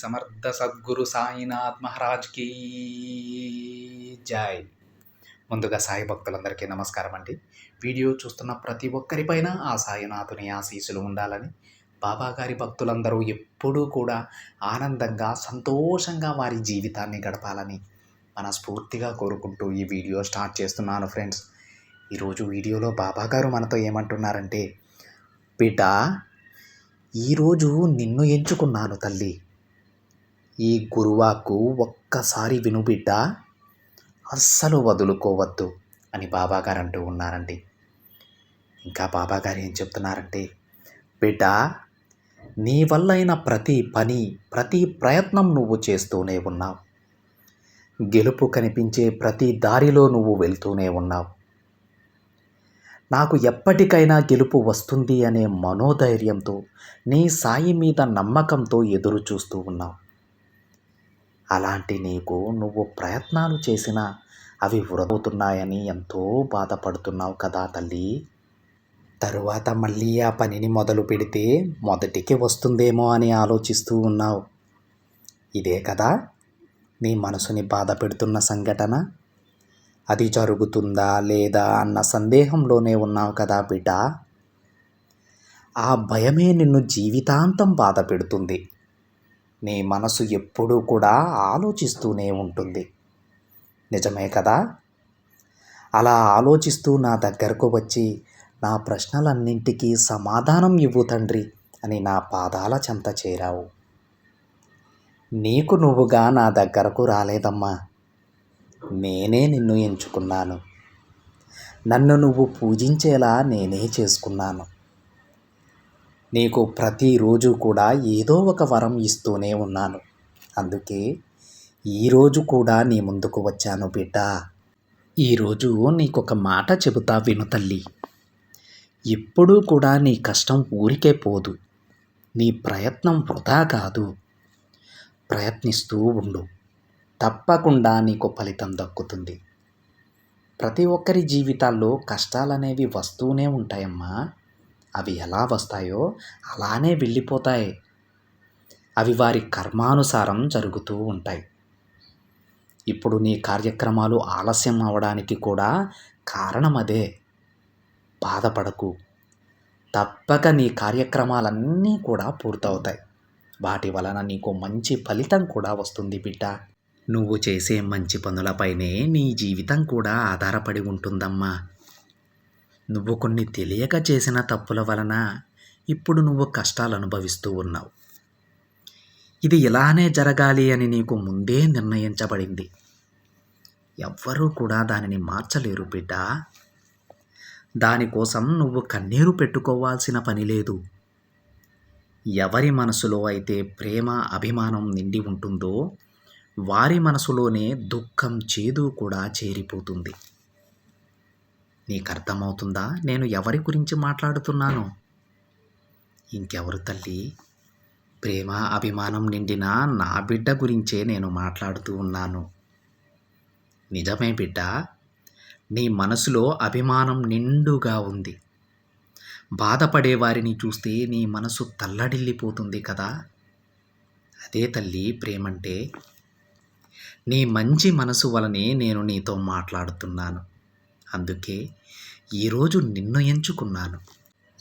సమర్థ సద్గురు సాయినాథ్ మహారాజ్కి జై. ముందుగా సాయి భక్తులందరికీ నమస్కారం అండి. వీడియో చూస్తున్న ప్రతి ఒక్కరిపైన ఆ సాయినాథుని ఆశీస్సులు ఉండాలని బాబా గారి భక్తులందరూ ఎప్పుడూ కూడా ఆనందంగా సంతోషంగా వారి జీవితాన్ని గడపాలని మనస్ఫూర్తిగా కోరుకుంటూ ఈ వీడియో స్టార్ట్ చేస్తున్నాను ఫ్రెండ్స్. ఈరోజు వీడియోలో బాబా గారు మనతో ఏమంటున్నారంటే బిడ్డ ఈరోజు నిన్ను ఎంచుకున్నాను తల్లి. ఈ గురువాకు ఒక్కసారి విను బిడ్డ అస్సలు వదులుకోవద్దు అని బాబాగారు అంటూ ఉన్నారండి. ఇంకా బాబాగారు ఏం చెప్తున్నారంటే బిడ్డ నీ వల్లైన ప్రతి పని ప్రతి ప్రయత్నం నువ్వు చేస్తూనే ఉన్నావు. గెలుపు కనిపించే ప్రతి దారిలో నువ్వు వెళ్తూనే ఉన్నావు. నాకు ఎప్పటికైనా గెలుపు వస్తుంది అనే మనోధైర్యంతో నీ సాయి మీద నమ్మకంతో ఎదురు చూస్తూ ఉన్నావు. అలాంటి నీకు నువ్వు ప్రయత్నాలు చేసినా అవి వృధవుతున్నాయని ఎంతో బాధపడుతున్నావు కదా తల్లి. తరువాత మళ్ళీ ఆ పనిని మొదలు పెడితే మొదటికి వస్తుందేమో అని ఆలోచిస్తూ ఉన్నావు. ఇదే కదా? నీ మనసుని బాధ పెడుతున్న సంఘటన? అది జరుగుతుందా లేదా అన్న సందేహంలోనే ఉన్నావు కదా బిడ్డ? ఆ భయమే నిన్ను జీవితాంతం బాధ పెడుతుంది. నీ మనసు ఎప్పుడూ కూడా ఆలోచిస్తూనే ఉంటుంది. నిజమే కదా? అలా ఆలోచిస్తూ నా దగ్గరకు వచ్చి నా ప్రశ్నలన్నింటికీ సమాధానం ఇవ్వు తండ్రి అని నా పాదాల చెంత చేరావు. నీకు నువ్వుగా నా దగ్గరకు రాలేదమ్మా. నేనే నిన్ను ఎంచుకున్నాను. నన్ను నువ్వు పూజించేలా నేనే చేసుకున్నాను. నీకు ప్రతిరోజు కూడా ఏదో ఒక వరం ఇస్తూనే ఉన్నాను. అందుకే ఈరోజు కూడా నీ ముందుకు వచ్చాను బిడ్డ. ఈరోజు నీకొక మాట చెబుతా విను తల్లి. ఎప్పుడూ కూడా నీ కష్టం ఊరికే పోదు. నీ ప్రయత్నం వృధా కాదు. ప్రయత్నిస్తూ ఉండు. తప్పకుండా నీకు ఫలితం దక్కుతుంది. ప్రతి ఒక్కరి జీవితాల్లో కష్టాలనేవి వస్తూనే ఉంటాయమ్మా. అవి ఎలా వస్తాయో అలానే వెళ్ళిపోతాయి. అవి వారి కర్మానుసారం జరుగుతూ ఉంటాయి. ఇప్పుడు నీ కార్యక్రమాలు ఆలస్యం అవడానికి కూడా కారణం అదే బాధపడకు. తప్పక నీ కార్యక్రమాలన్నీ కూడా పూర్తవుతాయి. వాటి వలన నీకు మంచి ఫలితం కూడా వస్తుంది బిడ్డ. నువ్వు చేసే మంచి పనులపైనే నీ జీవితం కూడా ఆధారపడి ఉంటుందమ్మా. నువ్వు కొన్ని తెలియక చేసిన తప్పుల వలన ఇప్పుడు నువ్వు కష్టాలు అనుభవిస్తూ ఉన్నావు. ఇది ఇలానే జరగాలి అని నీకు ముందే నిర్ణయించబడింది. ఎవ్వరూ కూడా దానిని మార్చలేరు బిడ్డ. దానికోసం నువ్వు కన్నీరు పెట్టుకోవాల్సిన పని లేదు. ఎవరి మనసులో అయితే ప్రేమ అభిమానం నిండి ఉంటుందో వారి మనసులోనే దుఃఖం చేదు కూడా చేరిపోతుంది. నీకు అర్థమవుతుందా నేను ఎవరి గురించి మాట్లాడుతున్నాను? ఇంకెవరు తల్లి? ప్రేమ అభిమానం నిండిన నా బిడ్డ గురించే నేను మాట్లాడుతూ ఉన్నాను. నిజమే బిడ్డ నీ మనసులో అభిమానం నిండుగా ఉంది. బాధపడే వారిని చూస్తే నీ మనసు తల్లడిల్లిపోతుంది కదా? అదే తల్లి ప్రేమంటే నీ మంచి మనసు వలనే నేను నీతో మాట్లాడుతున్నాను. అందుకే ఈరోజు నిన్ను ఎంచుకున్నాను.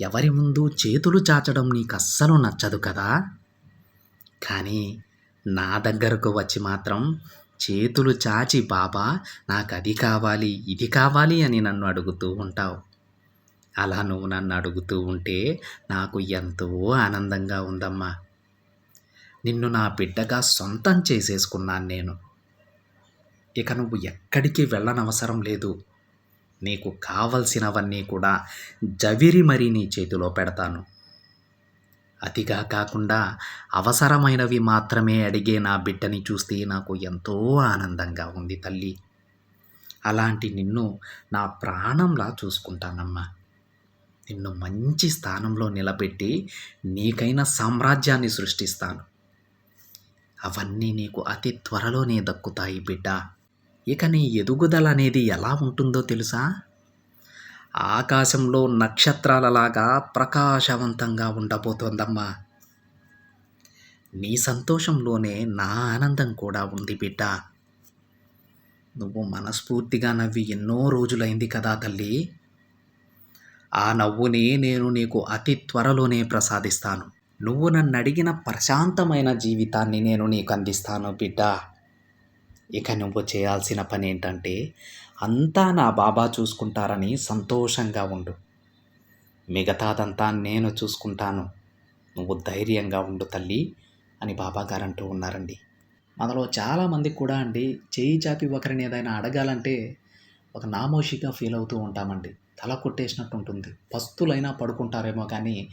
ఎవరి ముందు చేతులు చాచడం నీకు అస్సలు నచ్చదు కదా? కానీ నా దగ్గరకు వచ్చి మాత్రం చేతులు చాచి బాబా నాకు అది కావాలి ఇది కావాలి అని నన్ను అడుగుతూ ఉంటావు. అలా నువ్వు నన్ను అడుగుతూ ఉంటే నాకు ఎంతో ఆనందంగా ఉందమ్మా. నిన్ను నా బిడ్డగా సొంతం చేసేసుకున్నాను నేను. ఇక నువ్వు ఎక్కడికి వెళ్ళనవసరం లేదు. నీకు కావలసినవన్నీ కూడా జవిరి మరీ నీ చేతిలో పెడతాను. అతిగా కాకుండా అవసరమైనవి మాత్రమే అడిగే నా బిడ్డని చూస్తే నాకు ఎంతో ఆనందంగా ఉంది తల్లి. అలాంటి నిన్ను నా ప్రాణంలా చూసుకుంటానమ్మా. నిన్ను మంచి స్థానంలో నిలబెట్టి నీకైన సామ్రాజ్యాన్ని సృష్టిస్తాను. అవన్నీ నీకు అతి త్వరలోనే దక్కుతాయి బిడ్డ. ఇక నీ ఎదుగుదల అనేది ఎలా ఉంటుందో తెలుసా? ఆకాశంలో నక్షత్రాలలాగా ప్రకాశవంతంగా ఉండబోతోందమ్మా. నీ సంతోషంలోనే నా ఆనందం కూడా ఉంది బిడ్డ. నువ్వు మనస్ఫూర్తిగా నవ్వి ఎన్నో రోజులైంది కదా తల్లి. ఆ నవ్వుని నేను నీకు అతి త్వరలోనే ప్రసాదిస్తాను. నువ్వు నన్ను అడిగిన ప్రశాంతమైన జీవితాన్ని నేను నీకు అందిస్తాను బిడ్డ. ఇక నువ్వు చేయాల్సిన పని ఏంటంటే అంతా నా బాబా చూసుకుంటారని సంతోషంగా ఉండు. మిగతాదంతా నేను చూసుకుంటాను. నువ్వు ధైర్యంగా ఉండు తల్లి అని బాబాగారు అంటూ ఉన్నారండి. మనలో చాలామందికి కూడా అండి చేయి చాపి ఒకరిని ఏదైనా అడగాలంటే ఒక నామోషిగా ఫీల్ అవుతూ ఉంటామండి. తల కొట్టేసినట్టు ఉంటుంది పస్తులైనా పడుకుంటారేమో కానీ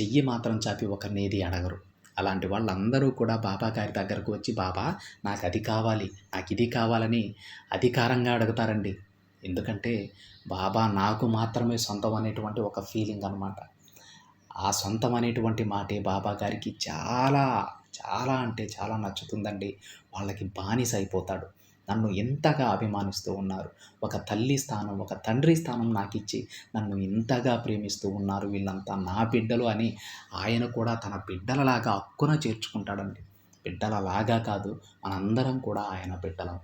చెయ్యి మాత్రం చాపి ఒకరిని ఏది అడగరు. అలాంటి వాళ్ళందరూ కూడా బాబా గారి దగ్గరకు వచ్చి బాబా నాకు అది కావాలి నాకు ఇది కావాలని అధికారంగా అడుగుతారండి. ఎందుకంటే బాబా నాకు మాత్రమే సొంతం అనేటువంటి ఒక ఫీలింగ్ అనమాట ఆ సొంతం అనేటువంటి మాటే బాబా గారికి చాలా చాలా అంటే చాలా నచ్చుతుందండి. వాళ్ళకి బానిస అయిపోతాడు. నన్ను ఎంతగా అభిమానిస్తూ ఉన్నారు. ఒక తల్లి స్థానం ఒక తండ్రి స్థానం నాకు ఇచ్చి నన్ను ఇంతగా ప్రేమిస్తూ ఉన్నారు వీళ్ళంతా నా బిడ్డలు అని ఆయన కూడా తన బిడ్డలలాగా హక్కున చేర్చుకుంటాడండి. బిడ్డలలాగా కాదు మనందరం కూడా ఆయన బిడ్డలం.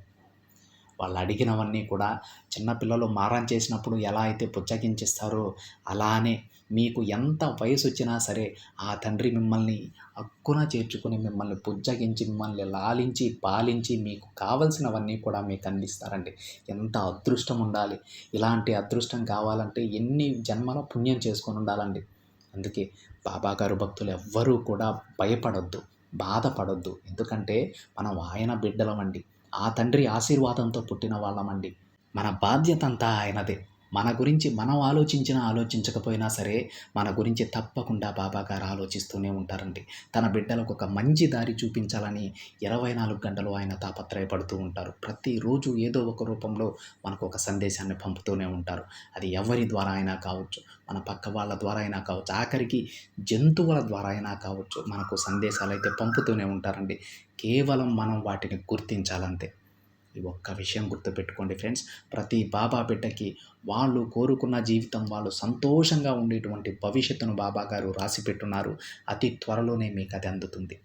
వాళ్ళు అడిగినవన్నీ కూడా చిన్నపిల్లలు మారం చేసినప్పుడు ఎలా అయితే పుచ్చగించిస్తారో అలానే మీకు ఎంత వయసు వచ్చినా సరే ఆ తండ్రి మిమ్మల్ని హక్కున చేర్చుకుని మిమ్మల్ని పుజ్జగించి మిమ్మల్ని లాలించి పాలించి మీకు కావలసినవన్నీ కూడా మీకు అందిస్తారండి. ఎంత అదృష్టం ఉండాలి. ఇలాంటి అదృష్టం కావాలంటే ఎన్ని జన్మల పుణ్యం చేసుకొని ఉండాలండి. అందుకే బాబాగారు భక్తులు ఎవ్వరూ కూడా భయపడొద్దు బాధపడొద్దు. ఎందుకంటే మనం ఆయన బిడ్డలమండి. ఆ తండ్రి ఆశీర్వాదంతో పుట్టిన వాళ్ళమండి. మన బాధ్యత అంతా ఆయనదే. మన గురించి మనం ఆలోచించినా ఆలోచించకపోయినా సరే మన గురించి తప్పకుండా బాబా గారు ఆలోచిస్తూనే ఉంటారండి. తన బిడ్డలకు ఒక మంచి దారి చూపించాలని ఇరవై నాలుగు గంటలు ఆయన తాపత్రయపడుతూ ఉంటారు. ప్రతిరోజు ఏదో ఒక రూపంలో మనకు ఒక సందేశాన్ని పంపుతూనే ఉంటారు. అది ఎవరి ద్వారా అయినా కావచ్చు మన పక్క వాళ్ళ ద్వారా అయినా కావచ్చు ఆఖరికి జంతువుల ద్వారా అయినా కావచ్చు మనకు సందేశాలు అయితే పంపుతూనే ఉంటారండి. కేవలం మనం వాటిని గుర్తించాలంతే. ఈ ఒక్క విషయం గుర్తుపెట్టుకోండి ఫ్రెండ్స్. ప్రతి బాబా బిడ్డకి వాళ్ళు కోరుకున్న జీవితం వాళ్ళు సంతోషంగా ఉండేటువంటి భవిష్యత్తును బాబా గారు రాసి పెట్టున్నారు అతి త్వరలోనే మీకు అది అందుతుంది.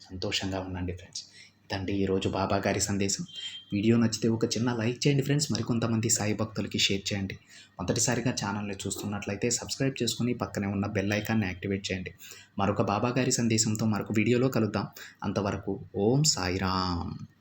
సంతోషంగా ఉండండి ఫ్రెండ్స్. ఇదండి ఈరోజు బాబా గారి సందేశం. వీడియో నచ్చితే ఒక చిన్న లైక్ చేయండి ఫ్రెండ్స్. మరికొంతమంది సాయి భక్తులకి షేర్ చేయండి. మొదటిసారిగా ఛానల్ని చూస్తున్నట్లయితే సబ్స్క్రైబ్ చేసుకుని పక్కనే ఉన్న బెల్ ఐకాన్ని యాక్టివేట్ చేయండి. మరొక బాబా గారి సందేశంతో మరొక వీడియోలో కలుద్దాం. అంతవరకు ఓం సాయిరామ్.